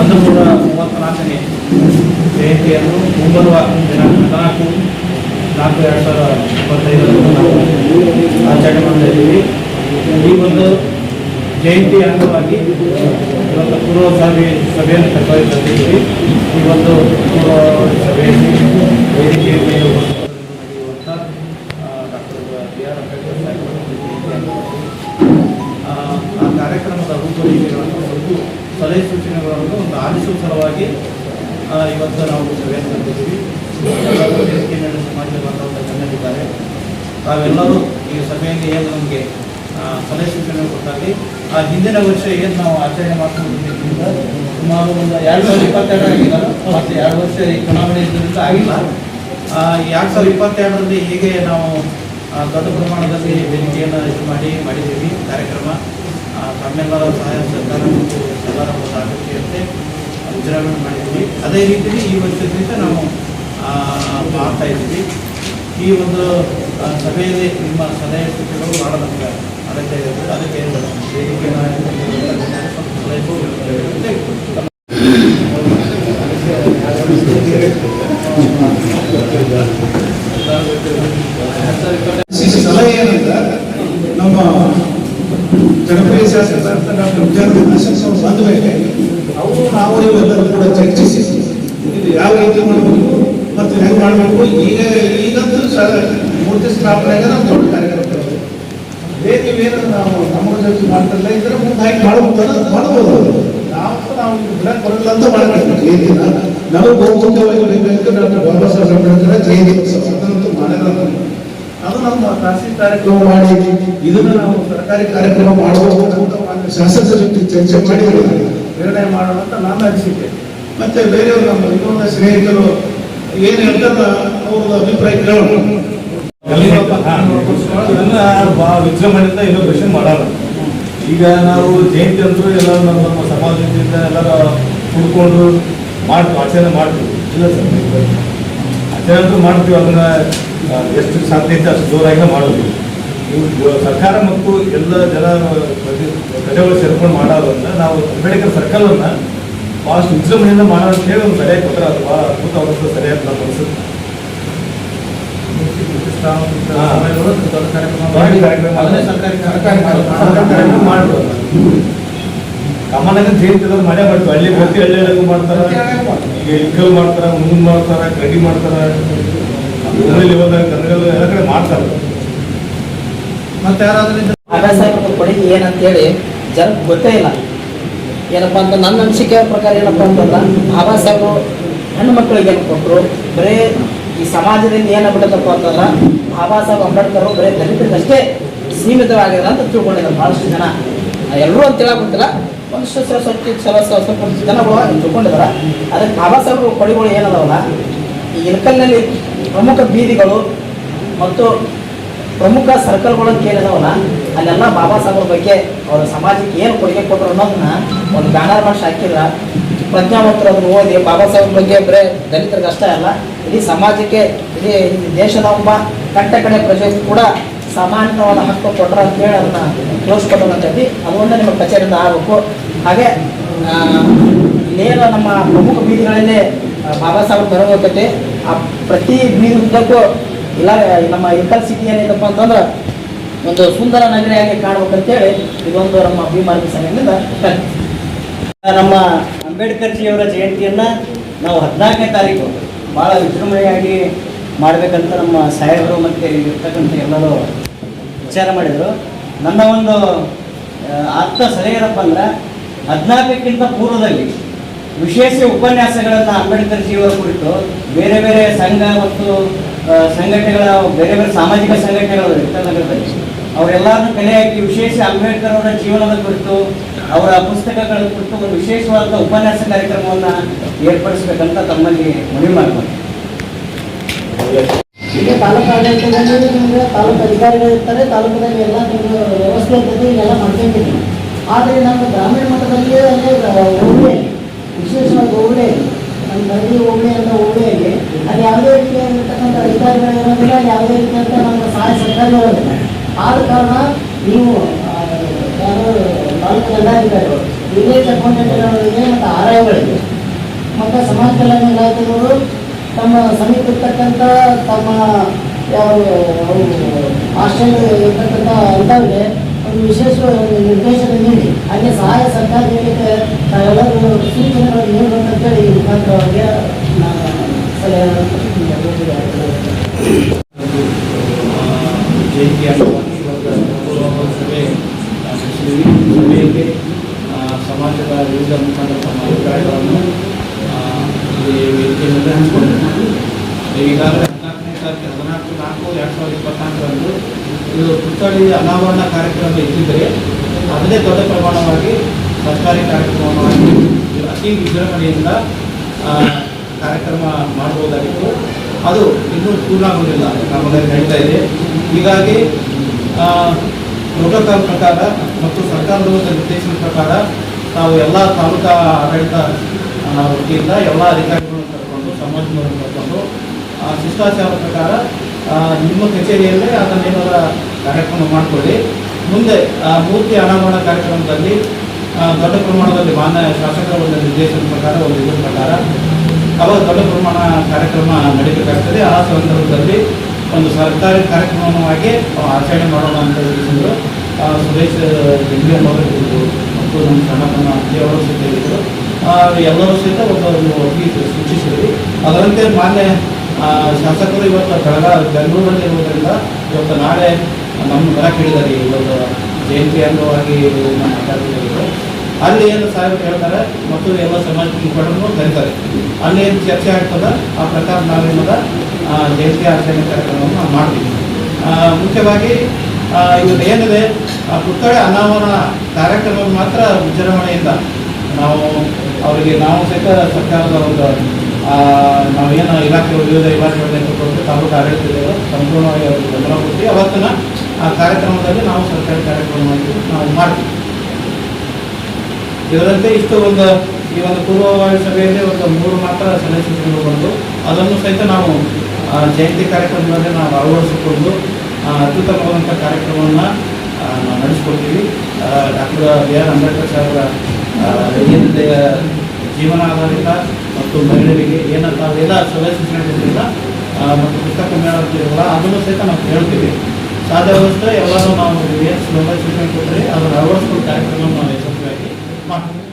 ಒಂದು ನೂರ ಮೂವತ್ತ್ನಾಲ್ಕನೇ ಜಯಂತಿಯನ್ನು ಮುಂಬರುವ ದಿನಾಂಕ ಹದಿನಾಲ್ಕು, ನಾಲ್ಕು ಎರಡು ಸಾವಿರದ ಇಪ್ಪತ್ತೈದರಂದು ನಾವು ಆಚರಣೆ ಮಾಡ್ತಾ ಇದ್ದೀವಿ. ಈ ಒಂದು ಜಯಂತಿ ಅಂಗವಾಗಿ ಇವತ್ತು ಪೂರ್ವ ಸಭೆ ಸಭೆಯನ್ನು ಕರೆದಿದ್ದೀವಿ ಈ ಒಂದು ಪೂರ್ವ ಸಭೆಯಲ್ಲಿ ವೇದಿಕೆಯ ಮೇಲೆ ಕಾರ್ಯಕ್ರಮದ ರೂಪರೇಖೆಗಳನ್ನು ಒಂದು ಸಲಹೆ ಸೂಚನೆಗಳನ್ನು ಒಂದು ಆಲಿಸುವ ಸಲುವಾಗಿ ಇವತ್ತು ನಾವು ಸಭೆ ಸಮಾಜ ಬಾಂಧವರು ಚೆನ್ನಾಗಿದ್ದಾರೆ ತಾವೆಲ್ಲರೂ ಈ ಸಭೆಯಲ್ಲಿ ಏನು ನಮಗೆ ಸಲಹೆ ಸೂಚನೆ ಕೊಟ್ಟಾಗಿ ಆ ಹಿಂದಿನ ವರ್ಷ ಏನು ನಾವು ಆಚರಣೆ ಮಾಡ್ಕೊಂಡಿದ್ದರಿಂದ ಸುಮಾರು ಒಂದು ಎರಡು ಸಾವಿರದ ಇಪ್ಪತ್ತೆರಡು ಆಗಿಲ್ಲ. ಮತ್ತು ಎರಡು ವರ್ಷ ಈ ಚುನಾವಣೆ ಇದ್ದರಿಂದ ಆಗಿಲ್ಲ. ಎರಡು ಸಾವಿರದ ಇಪ್ಪತ್ತೆರಡರಲ್ಲಿ ಹೀಗೆ ನಾವು ದೊಡ್ಡ ಪ್ರಮಾಣದಲ್ಲಿ ವೇದಿಕೆಯನ್ನು ಇದು ಮಾಡಿ, ಮಾಡಿದ್ದೀವಿ, ಕಾರ್ಯಕ್ರಮ. ತಮ್ಮೆಲ್ಲರ ಸಹಾಯ ಸರ್ಕಾರ ಮತ್ತು ಎಲ್ಲರ ಒಂದು ಅಗತ್ಯತೆ ವಿಜೃಂಭಣೆ ಮಾಡಿದ್ವಿ. ಅದೇ ರೀತಿಯಲ್ಲಿ ಈ ವರ್ಷದಿಂದ ನಾವು ಮಾಡ್ತಾ ಇದ್ದೀವಿ. ಈ ಒಂದು ಸಭೆಯಲ್ಲಿ ನಿಮ್ಮ ಸಲಹೆ ಸೂಚನೆಗಳು ಭಾಳ ನಮಗೆ ಅದಕ್ಕೆ ಸ್ವಲ್ಪ ಸಲಹೆ ಏನಂದ್ರೆ ನಮ್ಮ ಜನಪ್ರಿಯ ಶಾಸಕರಾದ ಡಾಕ್ಟರ್ ಅಶೋಕ್ ಅವರು ಬಂದ ಮೇಲೆ ಅವರು ನಾವು ಇವೆಲ್ಲರೂ ಕೂಡ ಚರ್ಚಿಸಿ ಇದು ಯಾವ ರೀತಿ ಮಾಡಬೇಕು ಮತ್ತು ಹೆಂಗೆ ಮಾಡಬೇಕು ಈಗ ಈಗಂತೂ ಮೂರ್ತಿ ಸ್ಥಾಪನೆ ದೊಡ್ಡ ಕಾರ್ಯಕ್ರಮ ಬೇರೆ ನಾವು ನಮ್ಮ ಜೊತೆ ಮಾಡ್ತಿರಲ್ಲ ಇದ್ರೆ ಮುಂದೆ ಹಾಕಿ ಮಾಡ್ಬೋದು ನಾವು ನಾವು ಅಂತ ಮಾಡ್ಬೇಕು ಏನಿಲ್ಲ ನಮಗೆ ಬಹುಮುಖ್ಯವಾಗಿ ಬೇಕಾಗಿದ್ದು ಡಾಕ್ಟರ್ ಬಾಬಾ ಸಾಹೇಬ್ ಅಂಬೇಡ್ಕರ್ ಅದು ನಮ್ಮ ಖಾಸಗಿ ಕಾರ್ಯಕ್ರಮ ಮಾಡಿ, ಇದನ್ನು ನಾವು ಸರ್ಕಾರಿ ಕಾರ್ಯಕ್ರಮ ಮಾಡಬಹುದು ಅಂತ ಜೊತೆ ಚರ್ಚೆ ಮಾಡಿ ನಿರ್ಣಯ ಮಾಡೋಣ ಅಂತ ನಾನು ಅನಿಸಿಕೆ ಮತ್ತೆ ಬೇರೆಯವರು ನಮ್ಮ ಇನ್ನೊಂದು ಸ್ನೇಹಿತರು ಏನು ಹೇಳ್ತಾರ ಅವ್ರದ್ದು ಅಭಿಪ್ರಾಯ ಕೇಳೋಣ. ಎಲ್ಲ ವಿಜೃಂಭಣೆಯಿಂದ ಇನೋಗ್ರೇಷನ್ ಮಾಡೋಣ. ಈಗ ನಾವು ಜಯಂತಿ ಎಲ್ಲ ನಮ್ಮ ನಮ್ಮ ಸಮಾಜದಿಂದ ಎಲ್ಲರೂ ಕುಡ್ಕೊಂಡು ಮಾಡ್ತೀವಿ ಆಚರಣೆ ಮಾಡ್ತೀವಿ. ಇಲ್ಲ ಸರ್. ಆಚರಣೆ ಮಾಡ್ತೀವಿ ಅದನ್ನ ಎಷ್ಟು ಸಾಧ್ಯ ಐತೆ ಅಷ್ಟು ಜೋರಾಗಿ ಮಾಡೋದು. ಇವು ಸರ್ಕಾರ ಮತ್ತು ಎಲ್ಲ ಜನ ಪ್ರಜೆಗಳು ಸೇರ್ಕೊಂಡು ಮಾಡೋದ್ರಿಂದ ನಾವು ಅಂಬೇಡ್ಕರ್ ಸರ್ಕಲನ್ನು ಭಾಳಷ್ಟು ವಿಜೃಂಭಣೆಯಿಂದ ಮಾಡೋಣ ಅಂತ ಹೇಳಿ ಒಂದು ಸರಿಯಾಗಿ ಕೊಟ್ಟರೆ ಅದು ಭಾಳ ಅದ್ಭುತ ಅವಸ್ಥೆ ಸರಿಯಾಗಿ ನಮ್ಮ ಅನಿಸುತ್ತೆ. ಸರ್ಕಾರಿ ಸರ್ಕಾರಿ ಕಾರ್ಯಕ್ರಮ ಮಾಡ್ಬೋದು. ಜಯಂತಿ ಅದ್ರ ಮನೆ ಮಾಡ್ತೀವಿ ಹಳ್ಳಿ ಪ್ರತಿ ಹಳ್ಳಿ ಮಾಡ್ತಾರ. ಈಗ ಇಕ್ಕಲ್ ಮಾಡ್ತಾರ ಮುಂದ್ ಮಾಡ್ತಾರ ಕಡಿ ಮಾಡ್ತಾರ. ಊರಲ್ಲಿ ಹೋದಾಗ ಗದಗಲ್ ಎಲ್ಲ ಕಡೆ ಮಾಡ್ತಾರ. ಮತ್ತೆ ಯಾರಾದ್ರೂ ಹೇಳಿ ಬಾಬಾ ಸಾಹೇಬ್ರ ಕೊಡುಗೆ ಜನಕ್ಕೆ ಗೊತ್ತೇ ಇಲ್ಲ. ಏನಪ್ಪ ಅಂತ ನನ್ನ ಅನಿಸಿಕೆ ಪ್ರಕಾರ ಏನಪ್ಪ ಅಂತಂದ್ರೆ ಬಾಬಾ ಸಾಹೇಬರು ಹೆಣ್ಣು ಮಕ್ಕಳಿಗೆ ಏನು ಕೊಟ್ಟರು ಬರೀ ಈ ಸಮಾಜದಿಂದ ಏನಾಗ್ಬಿಟ್ಟದಪ್ಪ ಅಂತಂದ್ರೆ ಬಾಬಾ ಸಾಹೇಬ್ ಅಂಬೇಡ್ಕರ್ ಬರೀ ದಲಿತರಿಗಷ್ಟೇ ಸೀಮಿತವಾಗಿದ್ದಾರೆ ಅಂತ ತಿಳ್ಕೊಂಡಿದ್ದಾರೆ ಭಾಳಷ್ಟು ಜನ. ಎಲ್ಲರೂ ಅಂತ ಹೇಳಕ್ಕಿಲ್ಲ ಒಂದಿಷ್ಟು ಸ್ವಲ್ಪ ಸ್ವಲ್ಪ ಸ್ವಲ್ಪ ಜನಗಳು ತಿಳ್ಕೊಂಡಿದ್ದಾರೆ ಅದಕ್ಕೆ ಬಾಬಾ ಸಾಹೇಬ್ರ ಕೊಡಿಗಳು ಏನದಾವಲ್ಲ, ಈ ಇಳಕಲ್ನಲ್ಲಿ ಪ್ರಮುಖ ಬೀದಿಗಳು ಮತ್ತು ಪ್ರಮುಖ ಸರ್ಕಲ್ಗಳು ಅಂತ ಏನಿದಾವಲ್ಲ, ಅಲ್ಲೆಲ್ಲ ಬಾಬಾ ಸಾಹೇಬ್ರ ಬಗ್ಗೆ ಅವರ ಸಮಾಜಕ್ಕೆ ಏನು ಕೊಡುಗೆ ಕೊಟ್ಟರು ಅನ್ನೋದನ್ನ ಒಂದು ಬ್ಯಾನರ್ ಮಾಡಿ ಹಾಕಿದ್ರ ಪ್ರಜ್ಞಾವಂತರು ಅದನ್ನು ಓದಿ ಬಾಬಾ ಸಾಹೇಬ್ರ ಬಗ್ಗೆ ಬರೇ ದಲಿತರಿಗೆ ಅಷ್ಟೇ ಅಲ್ಲ, ಇಡೀ ಸಮಾಜಕ್ಕೆ, ಇಡೀ ದೇಶದ ಒಬ್ಬ ಕಟ್ಟ ಕಡೆ ಪ್ರಜೆಗೂ ಕೂಡ ಸಮಾನವಾದ ಹಕ್ಕು ಕೊಟ್ಟರು ಅಂತ ಹೇಳಿ ಅದನ್ನ ಕ್ಲೋಸ್ ಅಂತ ಹೇಳಿ ಅದು ಒಂದು ನಿಮ್ಮ ಕಚೇರಿಯಿಂದ ಆಗಬೇಕು. ಹಾಗೆ ನೇರ ನಮ್ಮ ಪ್ರಮುಖ ಬೀದಿಗಳಲ್ಲಿ ಬಾಬಾ ಸಾಹೇಬ್ ಬರೋದಕ್ಕೆ ಆ ಪ್ರತಿ ಬೀದಿ ಉದ್ದಕ್ಕೂ ಇಲ್ಲ, ನಮ್ಮ ಇಂಟರ್ ಸಿಟಿ ಏನಿದಪ್ಪ ಅಂತಂದ್ರೆ ಒಂದು ಸುಂದರ ನಗರಿಯಾಗಿ ಕಾಣಬೇಕಂತೇಳಿ ಇದೊಂದು ನಮ್ಮ ಅಭಿಮಾನಿ ಸಂಘದಿಂದ ನಮ್ಮ ಅಂಬೇಡ್ಕರ್ ಜಿಯವರ ಜಯಂತಿಯನ್ನು ನಾವು ಹದಿನಾಲ್ಕನೇ ತಾರೀಕು. ಭಾಳ ವಿಜೃಂಭಣೆಯಾಗಿ ಮಾಡಬೇಕಂತ ನಮ್ಮ ಸಾಹೇಬರು ಮತ್ತು ಇರ್ತಕ್ಕಂಥ ಎಲ್ಲರೂ ವಿಚಾರ ಮಾಡಿದರು. ನನ್ನ ಒಂದು ಅರ್ಥ ಏನಪ್ಪ ಅಂದ್ರೆ ಹದಿನಾಲ್ಕಕ್ಕಿಂತ ಪೂರ್ವದಲ್ಲಿ ವಿಶೇಷ ಉಪನ್ಯಾಸಗಳನ್ನು ಅಂಬೇಡ್ಕರ್ ಜೀವರ ಕುರಿತು ಬೇರೆ ಬೇರೆ ಸಂಘ ಮತ್ತು ಸಂಘಟನೆಗಳ, ಬೇರೆ ಬೇರೆ ಸಾಮಾಜಿಕ ಸಂಘಟನೆಗಳು ನಗರದಲ್ಲಿ ಅವರೆಲ್ಲರನ್ನು ಕಲೆ ಹಾಕಿ ವಿಶೇಷ ಅಂಬೇಡ್ಕರ್ ಅವರ ಜೀವನದ ಕುರಿತು, ಅವರ ಪುಸ್ತಕಗಳ ಕುರಿತು ಒಂದು ವಿಶೇಷವಾದ ಉಪನ್ಯಾಸ ಕಾರ್ಯಕ್ರಮವನ್ನು ಏರ್ಪಡಿಸಬೇಕಂತ ತಮ್ಮಲ್ಲಿ ಮನವಿ ಮಾಡ್ಕೊಂಡು. ಈಗ ತಾಲೂಕು ಆಡಳಿತದಲ್ಲಿ ತಾಲೂಕು ಅಧಿಕಾರಿಗಳು ಇರ್ತಾರೆ ಎಲ್ಲ ನಿಮಗೆ ವ್ಯವಸ್ಥೆ ಆದರೆ ನಾವು ಗ್ರಾಮೀಣ ಮಟ್ಟದಲ್ಲಿ ಅಲ್ಲಿ ಹೋಬಳಿ ವಿಶೇಷವಾಗಿ ಹೋಬಳಿ ನಮ್ಮ ನದಿ ಹೋಬಳಿ ಅಂತ ಹೋಬಳಿಯಲ್ಲಿ ಅಲ್ಲಿ ಯಾವುದೇ ರೀತಿಯಾಗಿರ್ತಕ್ಕಂಥ ಅಧಿಕಾರಿಗಳು ಇರೋದಿಲ್ಲ ಯಾವುದೇ ಅಂತ ನಮ್ಮ ಸಹಾಯ ಸರ್ಕಾರ ಇರೋದಿಲ್ಲ. ಆದ ಕಾರಣ ನೀವು ಯಾರು, ತಾಲೂಕು ದಂಡಾಧಿಕಾರಿಗಳು, ವಿಲೇಜ್ ಅಕೌಂಟೆಂಟ್ಗಳಿಗೆ ಮತ್ತು ಆರ್ ಮತ್ತು ಸಮಾಜ ಕಲ್ಯಾಣ ಇಲಾಖೆಗಳು ತಮ್ಮ ಸಮೀಪ ಇರ್ತಕ್ಕಂಥ ತಮ್ಮ ಯಾವ ಹಾಸ್ಟೆಲ್ ಇರ್ತಕ್ಕಂಥ ಅಂಥವ್ರಿಗೆ ಒಂದು ವಿಶೇಷ ನಿರ್ದೇಶನ ನೀಡಿ. ಹಾಗೆ ಸಹಾಯ ಸರ್ಕಾರ ನೀಡಲಿಕ್ಕೆ ತಾವೆಲ್ಲರೂ ಸೂಚನೆಗಳನ್ನು ನೀಡಬೇಕಂತೇಳಿ ಈ ಸಭೆಯಲ್ಲಿ ಆ, ಸಮಾಜದ ವಿವಿಧ ಮುಖಂಡರ ತಮ್ಮ ಅಭಿಪ್ರಾಯಗಳನ್ನು ವೇದಿಕೆ ಹಂಚಿಕೊಂಡಿದ್ದಾರೆ ಈಗಾಗಲೇ ಹದಿನಾಲ್ಕನೇ ತಾರೀಕು ಹದಿನಾಲ್ಕು ನಾಲ್ಕು ಎರಡು ಸಾವಿರದ ಇಪ್ಪತ್ನಾಲ್ಕರಂದು ಇದು ಪುತ್ಥಳಿ ಅನಾವರಣ ಕಾರ್ಯಕ್ರಮ ಇದ್ದಿದ್ದರೆ ಅದನ್ನೇ ದೊಡ್ಡ ಪ್ರಮಾಣವಾಗಿ ಸರ್ಕಾರಿ ಕಾರ್ಯಕ್ರಮವಾಗಿ ಅತಿ ವಿಜೃಂಭಣೆಯಿಂದ ಕಾರ್ಯಕ್ರಮ ಮಾಡಬಹುದಾಗಿತ್ತು. ಅದು ಇನ್ನೂ ಪೂರ್ಣಗೊಂಡಿಲ್ಲ ನಮ್ಮಲ್ಲಿ ನಡೀತಾ ಇದೆ. ಹೀಗಾಗಿ ಪ್ರೋಟೋಕಾಲ್ ಪ್ರಕಾರ ಮತ್ತು ಸರ್ಕಾರದ ಒಂದು ನಿರ್ದೇಶನ ಪ್ರಕಾರ ನಾವು ಎಲ್ಲ ತಾಲೂಕಾ ಆಡಳಿತ ವೃತ್ತಿಯಿಂದ ಎಲ್ಲ ಅಧಿಕಾರಿಗಳನ್ನು ಕರ್ಕೊಂಡು ಸಮಾಜವನ್ನು ಶಿಷ್ಟಾಚಾರ ಪ್ರಕಾರ ನಿಮ್ಮ ಕಚೇರಿಯಲ್ಲೇ ಅದನ್ನೇನಾರ ಕಾರ್ಯಕ್ರಮ ಮಾಡಿಕೊಳ್ಳಿ. ಮುಂದೆ ಆ ಮೂರ್ತಿ ಅನಾವರಣ ಕಾರ್ಯಕ್ರಮದಲ್ಲಿ ದೊಡ್ಡ ಪ್ರಮಾಣದಲ್ಲಿ ಮಾನ್ಯ ಶಾಸಕರ ಒಂದು ನಿರ್ದೇಶನ ಪ್ರಕಾರ ಒಂದು ಇದರ ಪ್ರಕಾರ ಅವಾಗ ದೊಡ್ಡ ಪ್ರಮಾಣ ಕಾರ್ಯಕ್ರಮ ನಡೀಬೇಕಾಗ್ತದೆ. ಆ ಸಂದರ್ಭದಲ್ಲಿ ಒಂದು ಸರ್ಕಾರಿ ಕಾರ್ಯಕ್ರಮವಾಗಿ ಆಚರಣೆ ಮಾಡೋಣ ಅಂತ ಆ, ಸುರೇಶ್ ಹೆಗ್ಡೆ ಅವರು ಇರ್ಬೋದು ಮತ್ತು ನಮ್ಮ ಸಣ್ಣ ತಮ್ಮ ಅಜ್ಜಿಯವರು ಸಹಿತ ಇದ್ದರು ಎಲ್ಲರೂ ಸಹಿತ ಒಂದು ಒಪ್ಪಿಗೆ ಸೂಚಿಸಿದ್ವಿ. ಅದರಂತೆ ಮಾನ್ಯ ಶಾಸಕರು ಇವತ್ತು ಬೆಳಗಾವಿ ಬೆಂಗಳೂರಲ್ಲಿ ಇರುವುದರಿಂದ ಇವತ್ತು ನಾಳೆ ನಮ್ಮ ಬರ ಕೇಳಿದ್ದಾರೆ. ಇವತ್ತು ಜಯಂತಿ ಅಂಗವಾಗಿ ಮಾತಾಡ್ತಿದ್ದಾರೆ ಅಲ್ಲಿ ಏನು ಸಾಹೇಬ್ ಹೇಳ್ತಾರೆ ಮತ್ತು ಎಲ್ಲ ಸಮಾಜ ಮುಖಂಡರು ಕರೀತಾರೆ. ಅಲ್ಲಿ ಏನು ಚರ್ಚೆ ಆಗ್ತದೆ, ಆ ಪ್ರಕಾರ ನಾವೇನದ ಜಯಂತಿ ಆಚರಣೆ ಕಾರ್ಯಕ್ರಮವನ್ನು ಮಾಡ್ತೀವಿ. ಮುಖ್ಯವಾಗಿ ಇವತ್ತು ಏನಿದೆ, ಆ ಪುತ್ಥಳಿ ಅನಾವರಣ ಕಾರ್ಯಕ್ರಮ ಮಾತ್ರ ವಿಜೃಂಭಣೆಯಿಂದ ನಾವು, ಅವರಿಗೆ ನಾವು ಸಹಿತ ಸರ್ಕಾರದ ಒಂದು ನಾವೇನು ಇಲಾಖೆ ವಿವಿಧ ಇಲಾಖೆಗಳನ್ನು ಕೊಟ್ಟು ತಾಲೂಕು ಆಡಳಿತದವರು ಸಂಪೂರ್ಣವಾಗಿ ಅವರು ಬೆಂಬಲ ಕೊಟ್ಟು ಅವತ್ತಿನ ಆ ಕಾರ್ಯಕ್ರಮದಲ್ಲಿ ನಾವು ಸರ್ಕಾರಿ ಕಾರ್ಯಕ್ರಮವಾಗಿ ನಾವು ಮಾಡ್ತೀವಿ. ಇದರಂತೆ ಇಷ್ಟು ಒಂದು ಈ ಒಂದು ಪೂರ್ವಭಾವಿ ಸಭೆಯಲ್ಲಿ ಒಂದು ಮೂರು ಮಾತ್ರ ಸಲಹೆ ಬಂದು, ಅದನ್ನು ಸಹಿತ ನಾವು ಜಯಂತಿ ಕಾರ್ಯಕ್ರಮದಲ್ಲಿ ನಾವು ಅಳವಡಿಸಿಕೊಂಡು ಅತ್ಯುತ್ತಮವಾದಂಥ ಕಾರ್ಯಕ್ರಮವನ್ನು ನಾವು ನಡೆಸ್ಕೊಡ್ತೀವಿ ಡಾಕ್ಟರ್ ಬಿ ಆರ್ ಅಂಬೇಡ್ಕರ್ ಸಾಹೇಬರ ಜೀವನ ಆಧಾರಿತ ಮತ್ತು ಮಹಿಳೆಯರಿಗೆ ಏನಂತ ಅವೆಲ್ಲ ಸಲಹೆ ಸೂಚನೆಗಳಿಂದ ಮತ್ತು ಪುಸ್ತಕ ಮೇಳ ಅದನ್ನು ಸಹಿತ ನಾವು ಹೇಳ್ತೀವಿ ಸಾಧ್ಯವಾದಷ್ಟು ಎಲ್ಲರೂ ನಾವು ಏನು ಸಲಹೆ ಸೂಚನೆ ಕೊಟ್ಟರೆ ಅದರ ಅಳವಡಿಸ್ಕೊಂಡು ಕಾರ್ಯಕ್ರಮ ನಾವು ಯಶಸ್ವಿಯಾಗಿ ಮಾಡ್ತೀವಿ.